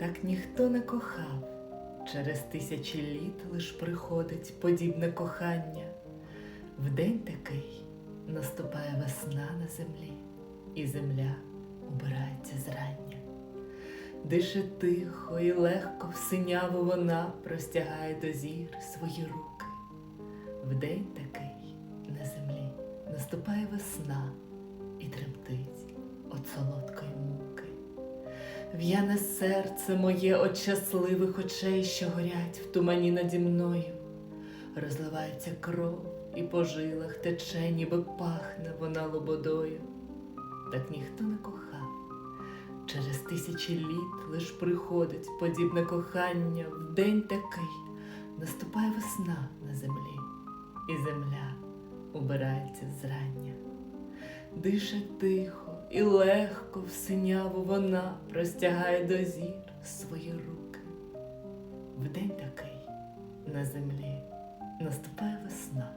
Так ніхто не кохав, через тисячі літ лиш приходить подібне кохання. В день такий наступає весна на землі, і земля убирається зрання. Дише тихо і легко в синяву вона простягає до зір свої руки. В день такий на землі наступає весна і тремтить от солодкої муки. В'яне серце моє от щасливих очей, що горять в тумані наді мною. Розливається кров і по жилах тече, ніби пахне вона лободою. Так ніхто не кохав. Через тисячі літ лиш приходить подібне кохання в день такий наступає весна на землі, і земля убирається зрання. Дише тихо і легко в синяву вона простягає до зір свої руки. В день такий на землі наступає весна